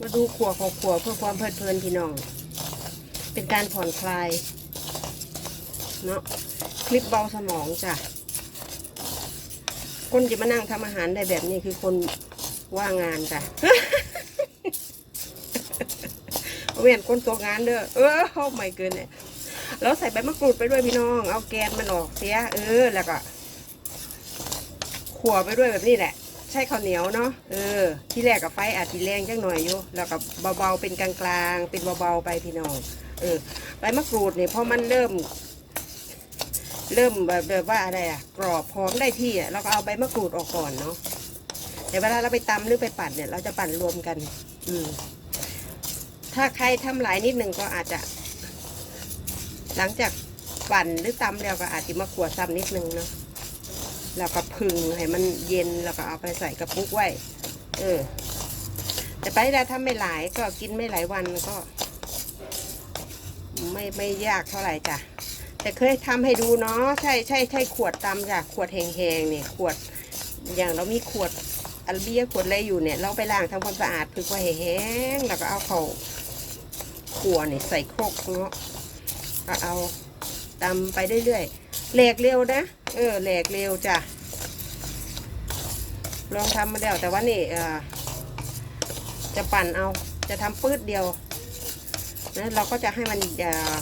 มาดูขัวของขัวเพื่อความเพลิดเพลินพี่น้อง เป็นการผ่อนคลาย เนาะคลิปเบาสมองจ้ะ คนจะมานั่งทำอาหารได้แบบนี้คือคนว่างงานจ้ะเวียนคนตัวงานเด้อ เออเข้าไม่เกินเนี่ยแล้วใส่ใบมะกรูดไปด้วยพี่น้อง เอาแกนมันออกเสีย เออ แล้วก็ขัวไปด้วยแบบนี้แหละ ใช้ข้าวเหนียวเนาะเออ ที่แรกกับไฟอาจจะแรงจังหน่อยอยู่แล้วก็เบาๆเป็นกลางๆเป็นเบาๆไปพี่น้องเออใบมะกรูดเนี่ยพอมันเริ่ม เริ่มแบบแบบว่าอะไรอะกรอบพร้อมได้ที่อะเราก็เอาใบมะกรูดออกก่อนเนาะแต่เวลาเราไปตำหรือไปปั่นเนี่ย เราจะปั่นรวมกัน อืมถ้าใครทำหลายนิดหนึ่งก็อาจจะ หลังจากปั่นหรือตำแล้วก็อาจจะมาขวดซ้ำนิดนึงเนาะ แล้วก็พึ่งให้มันเย็นแล้วก็เอาไปใส่กระปุกไว้ เออ แต่ไปแล้วถ้าไม่หลายก็กินไม่หลายวันก็ ไม่ไม่ยากเท่าไหร่จ้ะแต่เคยทำให้ดูเนาะใช่ใช่ใช่ขวดตำจ้ะขวดแหงๆเนี่ยขวด อย่างเรามีขวดอัลเบียขวดอะไรอยู่เนี่ย เราไปล้างทำความสะอาดพึ่งไว้แห้งแล้วก็เอาเขาขัวเนี่ยใส่โครกเนาะก็เอาตำไปเรื่อยๆแหลกเร็วนะ เออแหลกเร็วจ้ะลองทำมาแล้วแต่ว่านี่จะปั่นเอาจะทำปืดเดียวนะเราก็จะให้มันเอ่อ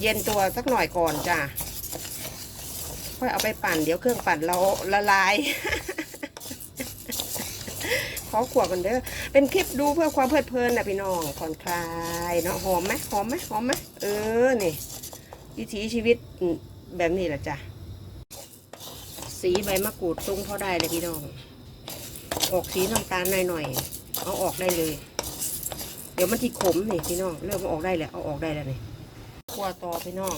เย็นตัวสักหน่อยก่อนจ้ะค่อยเอาไปปั่นเดี๋ยวเครื่องปั่นเราละลายขอขวบกันเด้อ เป็นคลิปดูเพื่อความเพลิดเพลินนะพี่น้องผ่อนคลายเนาะหอมไหมหอมไหมหอมไหมเออนี่วิถีชีวิต แบบนี้แหละจ้ะ สีใบมะกรูดตุ้งพอได้เลยพี่น้อง ออกสีน้ำตาลหน่อยๆเอาออกได้เลย เดี๋ยวมันที่ขมนี่พี่น้อง เริ่มเอาออกได้แล้วเอาออกได้แล้วนี่คั่วต่อพี่น้อง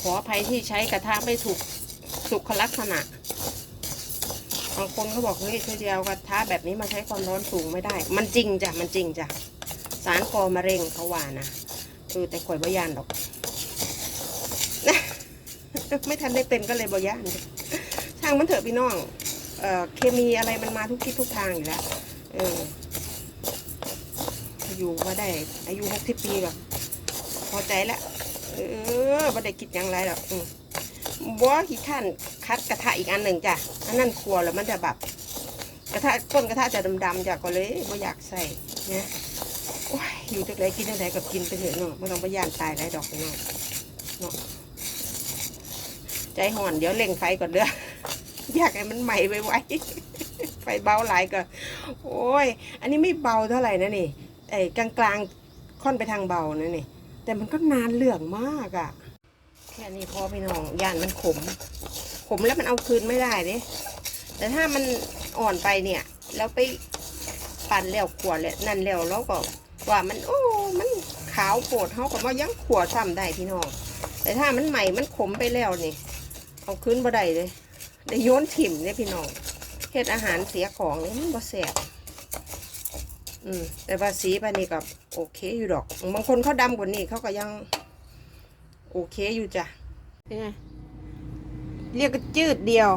ขออภัยที่ใช้กระทะไม่ถูกสุขลักษณะบางคนเขาบอกเฮ้ยเธอเดียวกระทะแบบนี้มาใช้ความร้อนสูงไม่ได้ มันจริงจ้ะ มันจริงจ้ะ สารคอมะเร็งเขาว่านะ เออแต่ข่อยบยานดอกไม่ทันได้เป็นก็เลยบยานช่างมันเถอะพี่น้องเอ่อเคมีอะไรมันมาทุกทิศทุกทางอยู่แล้วเอออยู่มาได้ อายุหกสิบปีแบบพอใจแล้วเออไม่ได้คิดยังไรหรอกบัวขี้ข้านคัดกระทะอีกอันหนึ่งจ้ะอันนั้นครัวแล้วมันจะแบบกระทะต้นกระทะจะดำๆจ้ะก็เลยไม่อยากใส่เนี่ย อยู่จักไรกินจักไรกับกินไปเถอะเนาะไม่ต้องไปย่านตายไรดอกเนาะเนาะใจห่อนเดี๋ยวเล่งไฟก่อนเด้ออยากให้มันใหม่ไวๆไฟเบาหลายก็โอ้ย อันนี้ไม่เบาเท่าไหร่นะนี่ไอ้กลางกลางๆค่อนไปทางเบานะนี่ แต่มันก็นานเหลืองมากอะ่ะแค่นี้พอพี่น้องย่านมันขม ขมแล้วมันเอาคืนไม่ได้เด้แต่ถ้ามันอ่อนไปเนี่ย แล้วไปปั่นแล้วขวดแล้วนั่นแล้วแล้วก็ ว่ามันโอ้ มันขาวโปดเขาก็มายังขวดซ้ำได้พี่น้อง แต่ถ้ามันใหม่มันขมไปแล้วนี่ เอาคืนบ่ได้เลยได้โยนถิ่มเนี่ยพี่น้องเฮ็ดอาหารเสียของนี่มันบ่แสบอืมแต่ว่าสีไปนี่ก็โอเคอยู่ดอก บางคนเขาดำกว่านี้เขาก็ยัง โอเคอยู่จ้ะเป็นไงเรียกก็จืดเดียว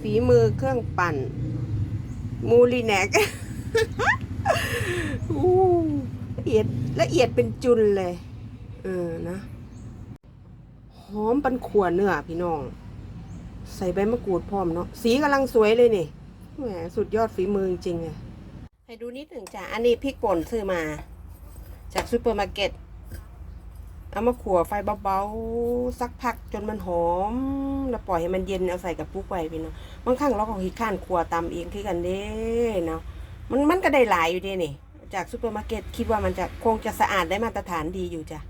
ฝีมือเครื่องปั่น มูลีแนก อู้ละเอียดละเอียดเป็นจุนเลย เออนะ หอมปันขวเนื้อพี่น้อง ใส่ใบมะกรูดพร้อมเนาะ สีกำลังสวยเลยนี่ แหมสุดยอดฝีมือจริงเลยให้ดูนิดหนึ่งจ้ะ อันนี้พริกป่นซื้อมา จากซูเปอร์มาร์เก็ต เอามาขั่วไฟเบาๆ สักพักจนมันหอม แล้วปล่อยให้มันเย็น เอาใส่กับปุกไว้พี่เนาะบางครั้งเราก็ขี้ข้านขั่วตำเองคือกันเด้เนาะ มันมันก็ได้หลายอยู่ดีนี่ จากซูเปอร์มาร์เก็ตคิดว่ามันจะคงจะสะอาดได้มาตรฐานดีอยู่จ้ะ